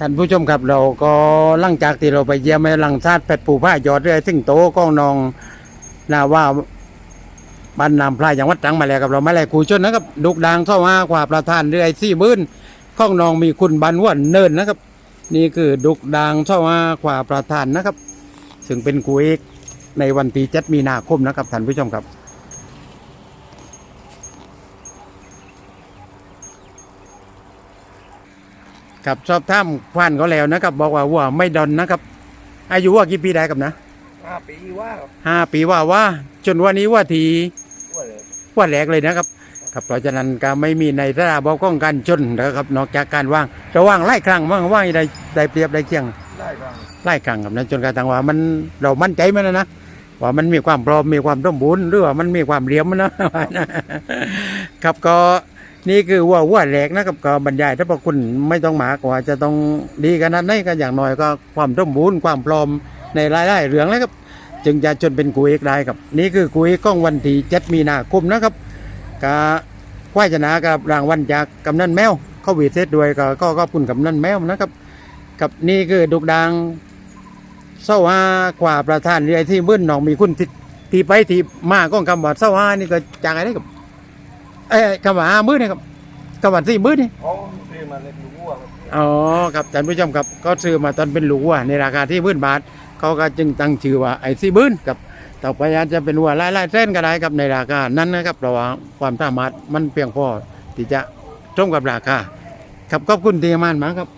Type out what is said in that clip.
ท่านผู้ชมครับเราก็หลังจากที่เราไปเยี่ยมในหลังชาติเป็ดปูผ้ายอดเรือซึ่งโตก้องนองนาว่าบ้านนำพลายจังวัดตรังมาแล้วกับเรามาแล้วกูชนนะครับดุกดังเข้ามากว่าประธานเรือไอซี่มื่นก้องนองมีคุณบันวันเนินนะครับ นี่คือดุกดังเข้ามากว่าประธานนะครับ ซึ่งเป็นกูเอกในวันที่เจ็ดมีนาคมนะครับท่านผู้ชมครับ ครับสอบถามควานเขาแล้วนะครับ บอกว่าวัวไม่ดอนนะครับ อายุว่ากี่ปีได้ครับนะห้าปีว่าห้าปีว่าว่าจนวันนี้ว่าทีว่าเลยว่าแหลกเลยนะครับ ครับเพราะฉะนั้นก็ไม่มีในสระบอกของการชนนะครับ นอกจากการว่างจะว่างไล่ครั้งว่างว่างได้ได้เปรียบได้เคียงได้บ้างไล่ครั้งครับนะจนกระทั่งว่ามันเรามั่นใจมันนะนะว่ามันมีความพร้อมมีความสมบูรณ์หรือว่ามันมีความเหลี่ยมมันนะ ครับก็ นี่คือว่าว่าแหลกนะครับก็บรรยายถ้าพวกคุณไม่ต้องหมากว่าจะต้องดีขนาดไหนก็อย่างน้อยก็ความสมบูรณ์ความพร้อมในรายได้เรื่องแล้วครับ จึงจะจนเป็นกุยเอกได้ครับ นี่คือกุยกล้องวันที่เจ็ดมีนาคมนะครับกาควายชนะกับรางวัลจากกำนันแมวเข้าวีเทศด้วยก็ก็ขอบคุณกำนันแมวนะครับ กับนี่คือดุกดังเศร้าฮากว่าประธานเรือที่มึนหนองมีคุณที่ที่ไปที่มาก้องคำว่าเศร้าฮานี่ก็จากอะไรกับ เอ้ยคำว่าห้ามื้อนี่ครับคำว่าสี่มื้อนี่อ๋อซื้อมาเลยดูวัวครับอ๋อครับท่านผู้ชมครับก็ซื้อมาตอนเป็นหลูวัวในราคาที่มื่นบาท เขาก็จึงตั้งชื่อว่าไอ้สี่มื่นครับต่อไปอาจจะเป็นวัวไล่ไล่เส้นก็ได้ครับในราคานั้นนะครับเพราะว่าความสามารถมันเพียงพอที่จะตรงกับราคาครับขอบคุณที่มานมาครับ